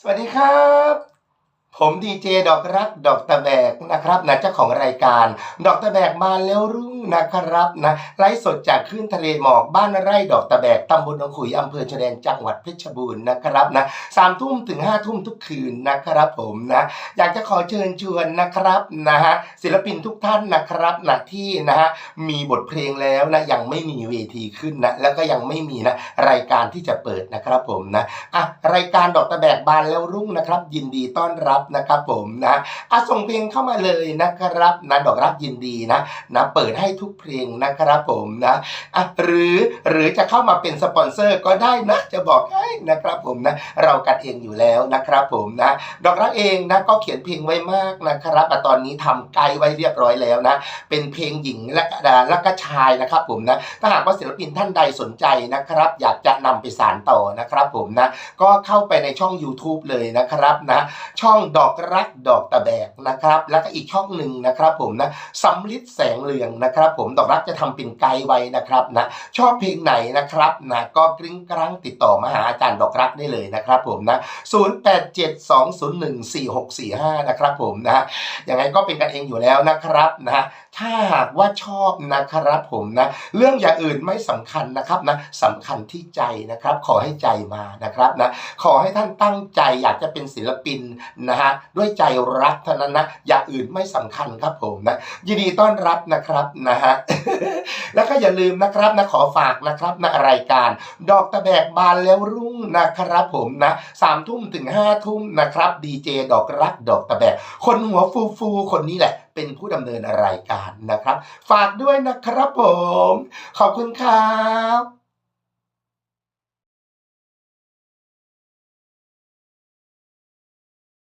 สวัสดีครับ ผมดีเจดอกรักดอกตะแบกนะครับนะเจ้าของรายการ ดอกตะแบกมาแล้วรุ่งนะครับนะไลฟ์สดจากคลื่นทะเลหมอกบ้านไร่ดอกตะแบกตำบลหนองขุยอำเภอชะแดนจังหวัดเพชรบูรณ์นะครับนะสามทุ่มถึงห้าทุ่มทุกคืนนะครับผมนะอยากจะขอเชิญชวนนะครับนะฮะศิลปินทุกท่านนะครับนะที่นะฮะมีบทเพลงแล้วนะยังไม่มีเวทีขึ้นนะแล้วก็ยังไม่มีนะรายการที่จะเปิดนะครับผมนะอะรายการดอกตะแบกบานแล้วรุ่งนะครับ ยินดีต้อนรับนะครับผมนะอะส่งเพลงเข้ามาเลยนะครับนะดอกรักยินดีนะนะเปิดให้ทุกเพลงนะครับผมนะอะหรือหรือจะเข้ามาเป็นสปอนเซอร์ก็ได้นะจะบอกให้นะครับผมนะเรากันเองอยู่แล้วนะครับผมนะดอกรักเองนะก็เขียนเพลงไว้มากนะครับอ่ตอนนี้ทำไกด์ไว้เรียบร้อยแล้วนะเป็นเพลงหญิงและและก็ชายนะครับผมนะถ้าหากว่าศิลปินท่านใดสนใจนะครับ อยากจะนำไปสานต่อนะครับผมนะก็เข้าไปในช่อง YouTube เลยนะครับนะช่องดอกรักดอกตะแบกนะครับ แล้วก็อีกช่องหนึ่งนะครับ ผมนะสำลิดแสงเหลืองนะครับ ผมดอกรักจะทำเป็นไกด์ไว้นะครับนะชอบเพลงไหนนะครับนะก็กริ้งกรังติดต่อมาหาอาจารย์ดอกรักได้เลยนะครับ ผมนะ0872014645นะครับ ผมนะยังไงก็เป็นกันเองอยู่แล้วนะครับนะถ้าหากว่าชอบนะครับ ผมนะเรื่องอย่างอื่นไม่สำคัญนะครับนะสำคัญที่ใจนะครับ ขอให้ใจมานะครับนะขอให้ท่านตั้งใจอยากจะเป็นศิลปินนะฮะด้วยใจรักเท่านั้นนะอย่างอื่นไม่สำคัญครับผมนะยินดีต้อนรับนะครับนะฮะแล้วก็อย่าลืมนะครับนะขอฝากนะครับนะรายการ ดอกตะแบกบานแล้วรุ่งนะครับผมนะสามทุ่มถึงห้าทุ่มนะครับดีเจดอกรักดอกตะแบกคนหัวฟูฟูคนนี้แหละเป็นผู้ดำเนินรายการนะครับ ฝากด้วยนะครับผม ขอบคุณครับ